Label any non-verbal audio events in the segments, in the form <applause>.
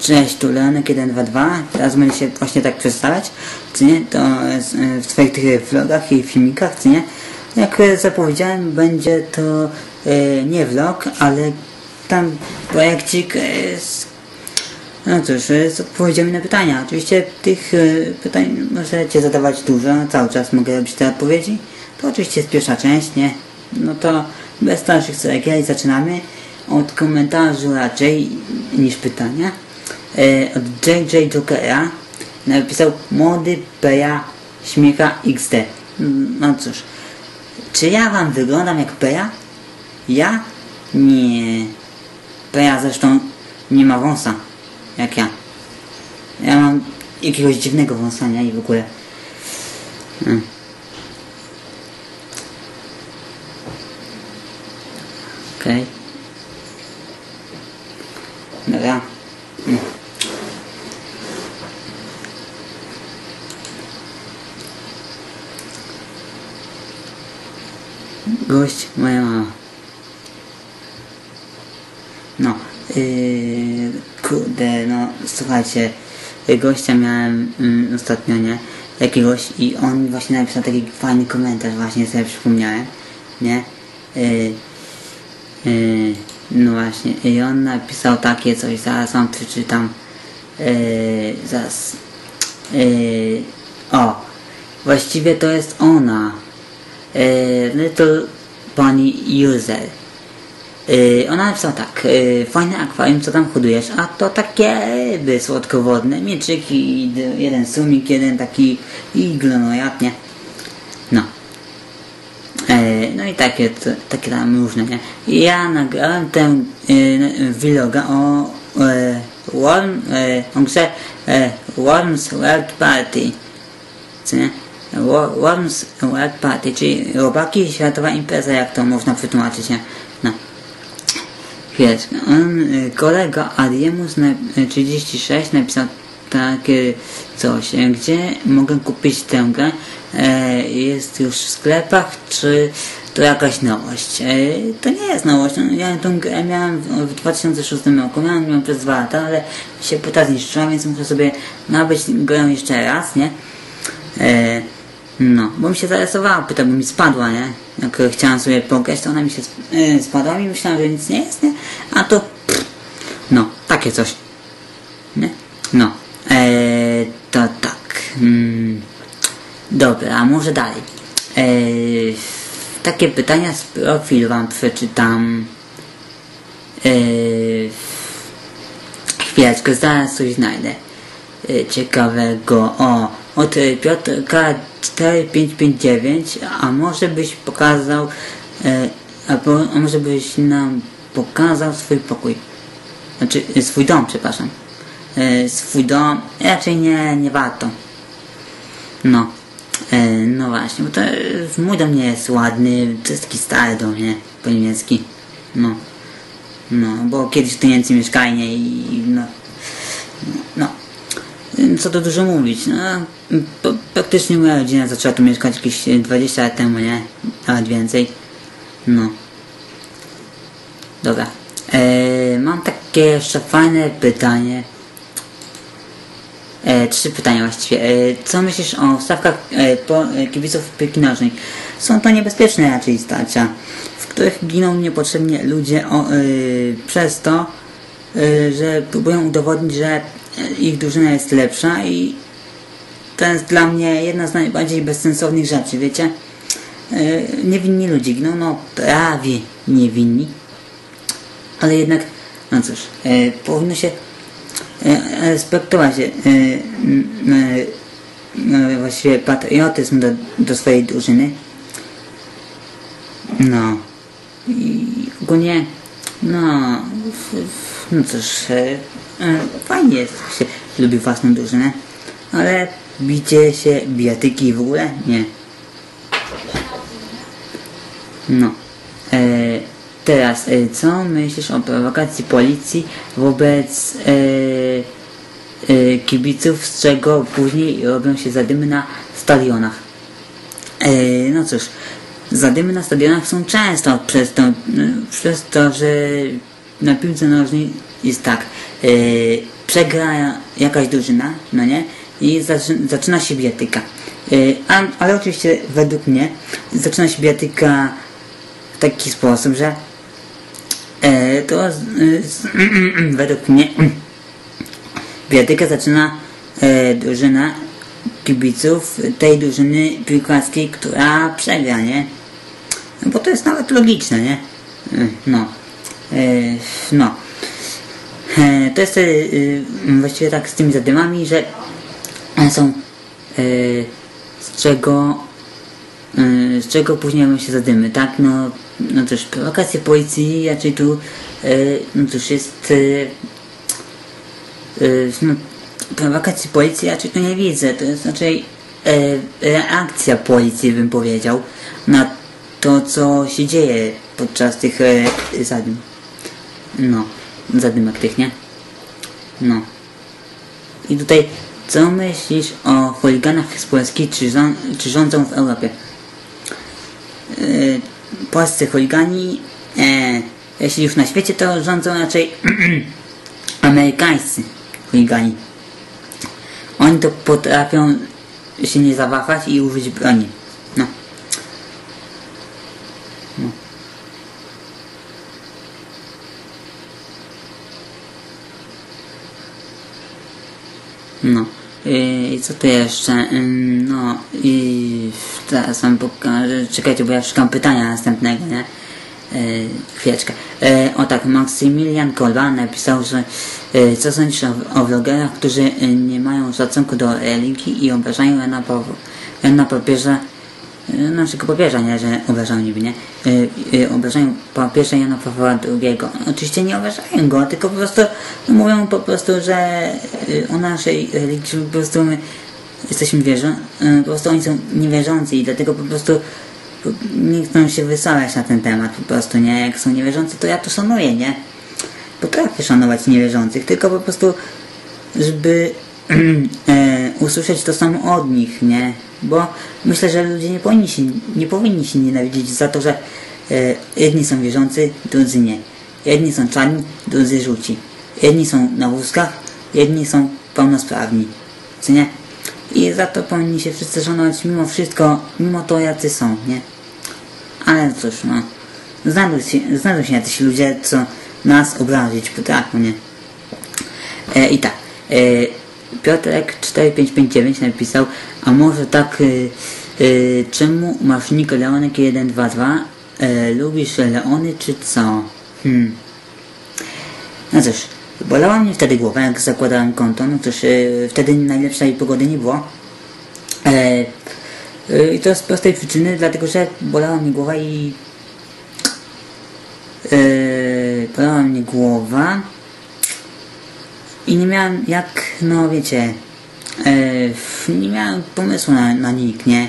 Cześć, tu Leonek 122. Teraz będę się właśnie tak przedstawiać, co nie? To e, w swoich tych vlogach i filmikach, co nie? Jak zapowiedziałem, będzie to e, nie vlog, ale tam projekcik e, z, no cóż, e, z odpowiedziami na pytania. Oczywiście tych e, pytań możecie zadawać dużo, cały czas mogę robić te odpowiedzi. To oczywiście jest pierwsza część, nie? No to bez dalszych ceregieli zaczynamy od komentarzu raczej niż pytania. E, od JJ Jokera napisał młody Peja śmiecha XD. No cóż, czy ja wam wyglądam jak Peja? Ja? Nie. Peja zresztą nie ma wąsa, jak ja. Ja mam jakiegoś dziwnego wąsa, nie? I w ogóle. Mm. Okej. Dobra. Mm. Gość moja mama. No, yy, kurde, no, słuchajcie, gościa miałem mm, ostatnio, nie, jakiegoś i on właśnie napisał taki fajny komentarz, właśnie sobie przypomniałem, nie, yy, yy, no właśnie, i on napisał takie coś, zaraz wam przeczytam, yy, zaraz, yy, o, właściwie to jest ona, yy, Little Bunny User, Yy, ona napisała tak, yy, fajne akwarium, co tam hodujesz, a to takie ryby słodkowodne, mieczyki, jeden sumik, jeden taki iglonojad, nie? No. Yy, no i takie, takie tam różne, nie? Ja nagrałem yy, vloga o Worm, yy, o grze Worms World Party, co nie? Wo- Worms World Party, czyli robaki światowa impreza, jak to można przetłumaczyć, nie? Chwileczkę. On, y, kolega Adiemus na, y, 36 napisał takie coś, y, gdzie mogę kupić tę grę. Jest już w sklepach, czy to jakaś nowość? To nie jest nowość. No, ja tę grę miałem w, w 2006 roku, miałem ją przez dwa lata, ale się płyta zniszczyła, więc muszę sobie nabyć grę jeszcze raz, nie? No, bo mi się zarysowała płyta, bo mi spadła, nie? Jak chciałam sobie pograć, to ona mi się e, spadła i myślałam, że nic nie jest, nie? A to, pff, no, takie coś, nie? No, e, to tak. Mm, dobra, a może dalej. E, takie pytania z profilu wam przeczytam. E, chwileczkę, zaraz coś znajdę e, ciekawego. O, od e, Piotrka 4559, a może byś pokazał, e, a, po, a może byś nam pokazał swój pokój. Znaczy, e, swój dom, przepraszam. E, swój dom, raczej nie, nie warto. No. E, no właśnie, bo to mój dom nie jest ładny, to jest taki stary dom, nie? Po niemiecki. No. No, bo kiedyś tu Niemcy mieszkali, nie? I no. No. Co tu dużo mówić, no. Praktycznie moja rodzina zaczęła tu mieszkać jakieś 20 lat temu, nie? Nawet więcej. No. Dobra. E, mam takie jeszcze fajne pytanie. E, trzy pytania właściwie. E, co myślisz o stawkach e, po, e, kibiców piłki nożnej? Są to niebezpieczne raczej starcia, w których giną niepotrzebnie ludzie o, e, przez to, e, że próbują udowodnić, że e, ich drużyna jest lepsza i to jest dla mnie jedna z najbardziej bezsensownych rzeczy, wiecie? E, niewinni ludzie giną, no prawie niewinni, ale jednak, no cóż, e, powinno się e, respektować e, e, właściwie patriotyzm do, do swojej drużyny. No. I ogólnie, no, no cóż, fajnie jest, się lubi własną drużynę, ale bicie się, bijatyki w ogóle, nie. No. E, teraz, e, co myślisz o prowokacji policji wobec e, e, kibiców, z czego później robią się zadymy na stadionach? E, no cóż, zadymy na stadionach są często przez to, e, przez to że na piłce nożnej jest tak. E, przegra jakaś drużyna, no nie? I zaczy, zaczyna się bijatyka. Yy, a, ale oczywiście według mnie zaczyna się bijatyka w taki sposób, że yy, to yy, <clears throat> według mnie bijatykę zaczyna yy, drużyna kibiców tej drużyny piłkarskiej, która przegra, nie? No bo to jest nawet logiczne, nie? Yy, No. Yy, no. E, To jest e, e, właściwie tak z tymi zadymami, że one są e, z czego e, z czego później się zadymy, tak? No, no cóż, prowokacje policji raczej tu e, no cóż jest e, e, no, prowokacji policji raczej tu nie widzę, to jest raczej e, reakcja policji bym powiedział na to co się dzieje podczas tych e, zadym. No, zadymek tych, nie? No. I tutaj, co myślisz o chuliganach z Polski, czy, rząd, czy rządzą w Europie? Yy, polscy chuligani, e, jeśli już na świecie, to rządzą raczej <clears throat> amerykańscy chuligani. Oni to potrafią się nie zawahać i użyć broni. No. No. Yy, I co tu jeszcze? Ym, No i teraz wam pokażę. Czekajcie, bo ja szukam pytania następnego, nie? Yy, chwileczkę. Yy, o tak, Maksymilian Kolba napisał, że yy, co sądzisz o, o vlogerach, którzy yy, nie mają szacunku do religii i obrażają Jana, Pawła, Jana yy, naszego papieża, nie, że obrażają niby, nie? Yy, yy, obrażają papieża Jana Pawła II. Oczywiście nie obrażają go, tylko po prostu no, mówią po prostu, że yy, o naszej religii, po prostu my jesteśmy wierzą, yy, po prostu oni są niewierzący i dlatego po prostu po- nie chcą się wysławiać na ten temat po prostu, nie? Jak są niewierzący, to ja to szanuję, nie? Potrafię szanować niewierzących, tylko po prostu żeby <clears throat> e, usłyszeć to samo od nich, nie? Bo myślę, że ludzie nie powinni się, nie powinni się nienawidzić za to, że e, jedni są wierzący, drudzy nie. Jedni są czarni, drudzy żółci. Jedni są na wózkach, jedni są pełnosprawni. Co nie? I za to powinni się wszyscy szanować mimo wszystko, mimo to jacy są, nie? Ale cóż, no. Znajdą się, znajdą się jacyś ludzie, co nas obrazić potrafią, nie? E, I tak. E, Piotrek 4559 napisał, a może tak, e, e, czemu masz nick Leonek 122? E, lubisz Leony czy co? Hmm. No cóż, bolała mnie wtedy głowa, jak zakładałem konto, no cóż, e, wtedy najlepszej pogody nie było. E, e, I to z prostej przyczyny, dlatego że bolała mnie głowa i e, bolała mnie głowa i nie miałem jak, no wiecie, e, nie miałem pomysłu na, na nie?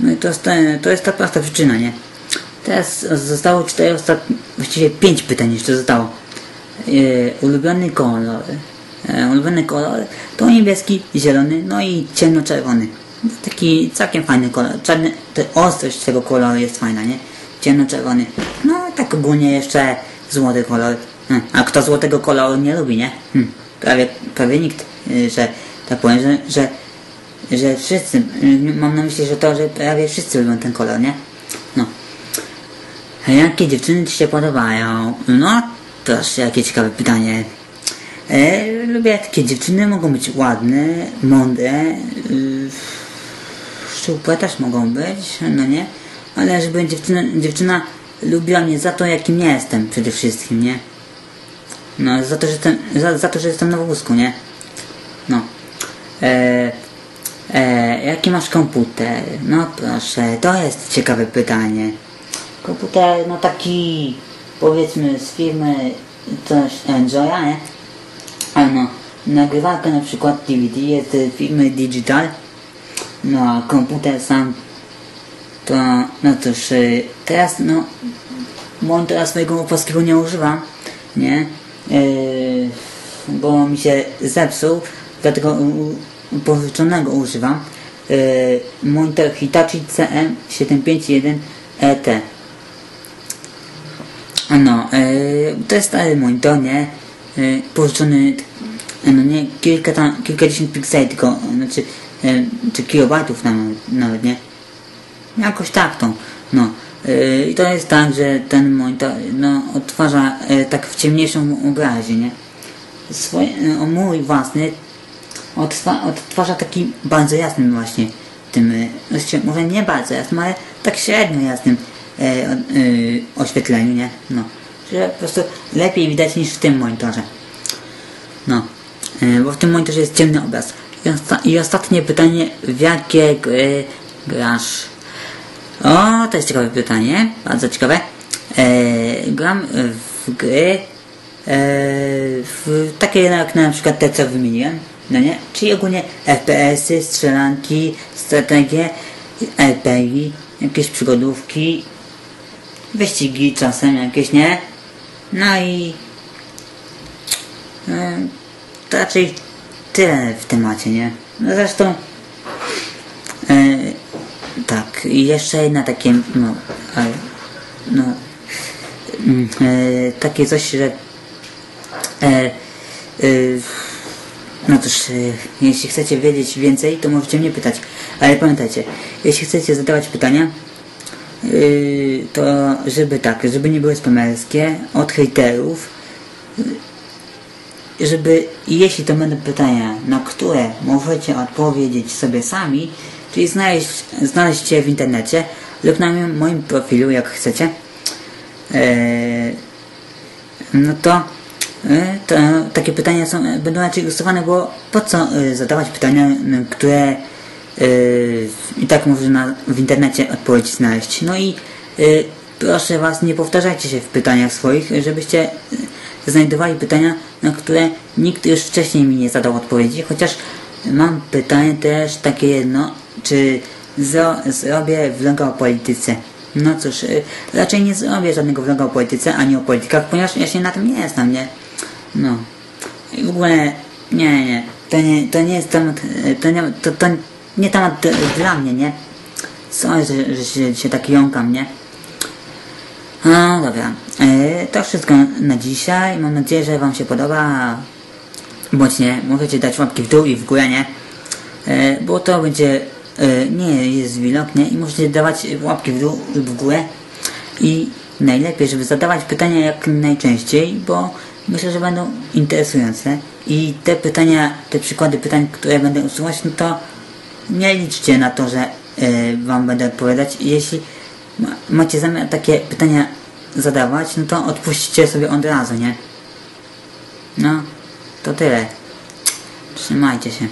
No i to jest, to jest ta prosta przyczyna, nie? Teraz zostało cztery ostatnie, właściwie pięć pytań jeszcze zostało. E, ulubiony kolor. E, ulubiony kolor to niebieski, zielony, no i ciemnoczerwony. Taki całkiem fajny kolor. Czarny, to ostrość tego koloru jest fajna, nie? Ciemnoczerwony. No tak ogólnie jeszcze złoty kolor. Hm, A kto złotego koloru nie lubi, nie? Hm, prawie, prawie nikt, y, że tak powiem, że, że, że wszyscy, y, mam na myśli, że to, że prawie wszyscy lubią ten kolor, nie? No. A Jakie dziewczyny Ci się podobają? No, proszę, jakie ciekawe pytanie. E, lubię takie dziewczyny, mogą być ładne, mądre, yy, szczupłe też mogą być, no nie? Ale żeby dziewczyna, dziewczyna lubiła mnie za to, jakim jestem przede wszystkim, nie? No, za to, że jestem, za, za to, że jestem na wózku, nie? No. E, e, jaki masz komputer? No proszę, to jest ciekawe pytanie. Komputer, no taki, powiedzmy, z firmy coś Enjoya, nie? Ale no, nagrywarka na przykład DVD jest z firmy Digital. No, a komputer sam to, no cóż, y, teraz, no, monitora swojego polskiego nie używam, nie? Yy, bo mi się zepsuł, dlatego pożyczonego używam. Yy, monitor Hitachi CM751ET. No, yy, to jest stary monitor, nie? Pożyczony e, no nie, kilka tam, kilkadziesiąt pikseli, tylko, znaczy, e, czy kilobajtów nawet, nie? Jakoś tak to, no. I to jest tak, że ten monitor, no, odtwarza e, tak w ciemniejszą obrazie, nie? Swoje, e, mój własny odtwa, odtwarza taki bardzo jasnym właśnie tym, e, może nie bardzo jasnym, ale tak średnio jasnym oświetleniu, nie? No. Że po prostu lepiej widać niż w tym monitorze. No, bo w tym monitorze jest ciemny obraz. I, osta I ostatnie pytanie, w jakie gry grasz? O, to jest ciekawe pytanie, bardzo ciekawe. E, gram w gry, e, w takie jak na przykład te, co wymieniłem, no nie? Czyli ogólnie FPS-y, strzelanki, strategie, RPG, jakieś przygodówki, wyścigi czasem jakieś, nie? No i e, to raczej tyle w temacie, nie? No zresztą tak, i jeszcze jedna takie, no, ale, no, mm, e, takie coś, że e, e, no cóż, jeśli chcecie wiedzieć więcej, to możecie mnie pytać, ale pamiętajcie, jeśli chcecie zadawać pytania, to żeby tak, żeby nie były spamerskie, od hejterów, żeby jeśli to będą pytania, na które możecie odpowiedzieć sobie sami, czyli znaleźć, znaleźć je w internecie lub na moim- profilu, jak chcecie, yy, no to, yy, to takie pytania są, będą raczej ilustrowane, bo po co zadawać pytania, które i tak można w internecie odpowiedź znaleźć. No i proszę Was, nie powtarzajcie się w pytaniach swoich, żebyście znajdowali pytania, na które nikt już wcześniej mi nie zadał odpowiedzi, chociaż mam pytanie też takie jedno, czy zro, zrobię vloga o polityce. No cóż, yy, raczej nie zrobię żadnego vloga o polityce, ani o politykach, ponieważ ja się na tym nie znam, nie? No. I w ogóle, nie, nie, to nie, to nie jest temat, e, to nie, to, to nie temat dla mnie, nie? Sorry, że, że się, się tak jąkam, nie? No dobra, e, to wszystko na dzisiaj. Mam nadzieję, że Wam się podoba. Bądź nie, możecie dać łapki w dół i w górę, nie? Bo to będzie, nie jest nie? I możecie dawać łapki w dół lub w górę. I najlepiej, żeby zadawać pytania jak najczęściej, bo myślę, że będą interesujące. I te pytania, te przykłady pytań, które będę usuwać, no to nie liczcie na to, że e, Wam będę odpowiadać. Jeśli ma, macie zamiar takie pytania zadawać, no to odpuśćcie sobie od razu, nie? No, to tyle. Trzymajcie się.